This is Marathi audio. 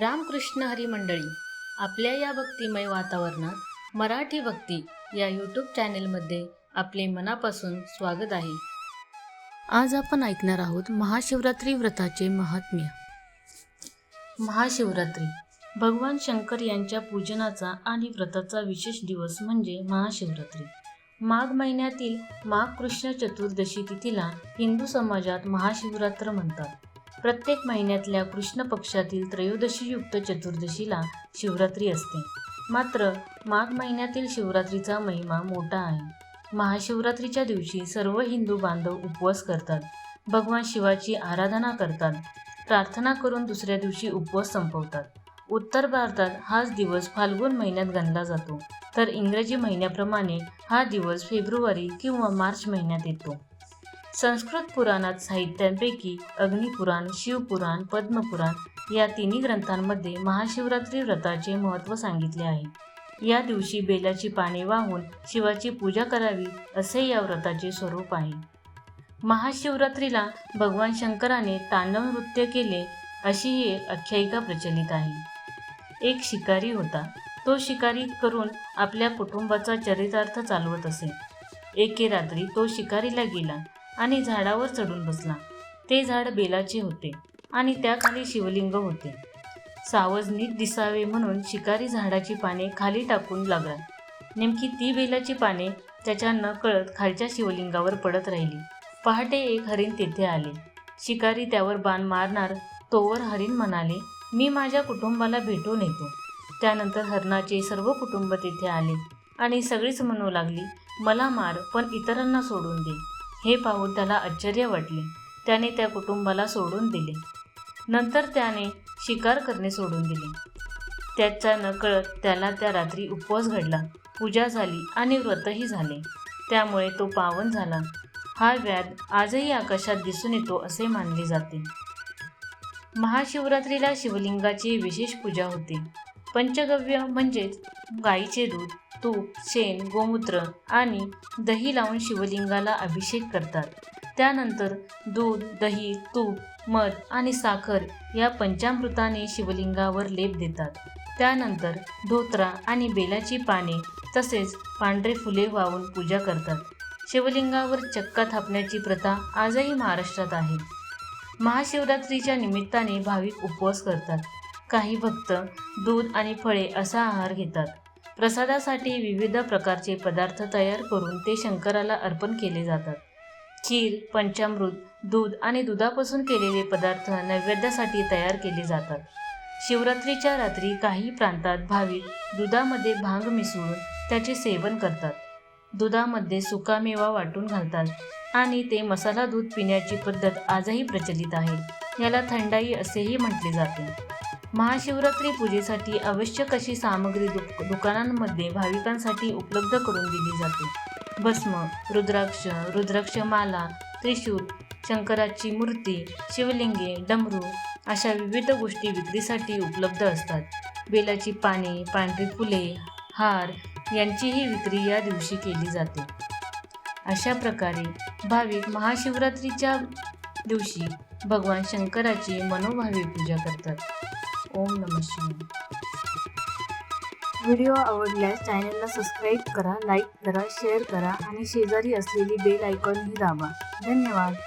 रामकृष्ण हरी मंडळी आपल्या या भक्तिमय वातावरणात मराठी भक्ती या यूट्यूब चॅनेलमध्ये आपले मनापासून स्वागत आहे. आज आपण ऐकणार आहोत महाशिवरात्री व्रताचे महात्म्य. महाशिवरात्री भगवान शंकर यांच्या पूजनाचा आणि व्रताचा विशेष दिवस म्हणजे महाशिवरात्री. माघ महिन्यातील माघ कृष्ण चतुर्दशी तिथीला हिंदू समाजात महाशिवरात्र म्हणतात. प्रत्येक महिन्यातल्या कृष्ण पक्षातील त्रयोदशीयुक्त चतुर्दशीला शिवरात्री असते. मात्र माघ महिन्यातील शिवरात्रीचा महिमा मोठा आहे. महाशिवरात्रीच्या दिवशी सर्व हिंदू बांधव उपवास करतात. भगवान शिवाची आराधना करतात. प्रार्थना करून दुसऱ्या दिवशी उपवास संपवतात. उत्तर भारतात हाच दिवस फाल्गुन महिन्यात गणला जातो. तर इंग्रजी महिन्याप्रमाणे हा दिवस फेब्रुवारी किंवा मार्च महिन्यात येतो. संस्कृत पुराणात साहित्यांपैकी अग्निपुराण शिवपुराण पद्मपुराण या तिन्ही ग्रंथांमध्ये महाशिवरात्री व्रताचे महत्त्व सांगितले आहे. या दिवशी बेलाची पाने वाहून शिवाची पूजा करावी असे या व्रताचे स्वरूप आहे. महाशिवरात्रीला भगवान शंकराने तांडव नृत्य केले अशी ही एक आख्यायिका प्रचलित आहे. एक शिकारी होता. तो शिकारी करून आपल्या कुटुंबाचा चरितार्थ चालवत असे. एके रात्री तो शिकारीला गेला. आणि झाडावर चढून बसला. ते झाड बेलाचे होते आणि त्याखाली शिवलिंग होते. सावज नीट दिसावे म्हणून शिकारी झाडाची पाने खाली टाकून लागला. नेमकी ती बेलाची पाने त्याच्या न कळत खालच्या शिवलिंगावर पडत राहिली. पहाटे एक हरिण तेथे आले. शिकारी त्यावर बाण मारणार तोवर हरिण म्हणाले मी माझ्या कुटुंबाला भेटून येतो. त्यानंतर हरणाचे सर्व कुटुंब तेथे आले आणि सगळीच म्हणू लागली मला मार पण इतरांना सोडून दे. हे पाहून त्याला आश्चर्य वाटले. त्याने त्या कुटुंबाला सोडून दिले. नंतर त्याने शिकार करणे सोडून दिले. त्याच्या नकळत त्याला त्या रात्री उपवास घडला. पूजा झाली आणि व्रतही झाले. त्यामुळे तो पावन झाला. हा व्याध आजही आकाशात दिसून येतो असे मानले जाते. महाशिवरात्रीला शिवलिंगाची विशेष पूजा होते. पंचगव्य म्हणजेच गाईचे दूध तूप शेण गोमूत्र आणि दही लावून शिवलिंगाला अभिषेक करतात. त्यानंतर दूध दही तूप मध आणि साखर या पंचामृताने शिवलिंगावर लेप देतात. त्यानंतर धोत्रा आणि बेलाची पाने तसेच पांढरे फुले वाहून पूजा करतात. शिवलिंगावर चक्का थापण्याची प्रथा आजही महाराष्ट्रात आहे. महाशिवरात्रीच्या निमित्ताने भाविक उपवास करतात. काही भक्त दूध आणि फळे असा आहार घेतात. प्रसादासाठी विविध प्रकारचे पदार्थ तयार करून ते शंकराला अर्पण केले जातात. खीर पंचामृत दूध आणि दुधापासून केलेले पदार्थ नैवेद्यासाठी तयार केले जातात. शिवरात्रीच्या रात्री काही प्रांतात भाविक दुधामध्ये भांग मिसळून त्याचे सेवन करतात. दुधामध्ये सुकामेवा वाटून घालतात आणि ते मसाला दूध पिण्याची पद्धत आजही प्रचलित आहे. याला थंडाई असेही म्हटले जाते. महाशिवरात्री पूजेसाठी आवश्यक अशी सामग्री दुक दुकानांमध्ये भाविकांसाठी उपलब्ध करून दिली जाते? भस्म रुद्राक्ष रुद्राक्षमाला त्रिशूल शंकराची मूर्ती शिवलिंगे डमरू अशा विविध गोष्टी विक्रीसाठी उपलब्ध असतात. बेलाची पाने पांढरी फुले हार यांचीही विक्री या दिवशी केली जाते. अशा प्रकारे भाविक महाशिवरात्रीच्या दिवशी भगवान शंकराची मनोभावे पूजा करतात. ओम नम शिवाय. व्हिडिओ आवडल्यास चॅनलला सबस्क्राईब करा लाईक करा शेअर करा आणि शेजारी असलेली बेल आयकॉनही दाबा. धन्यवाद.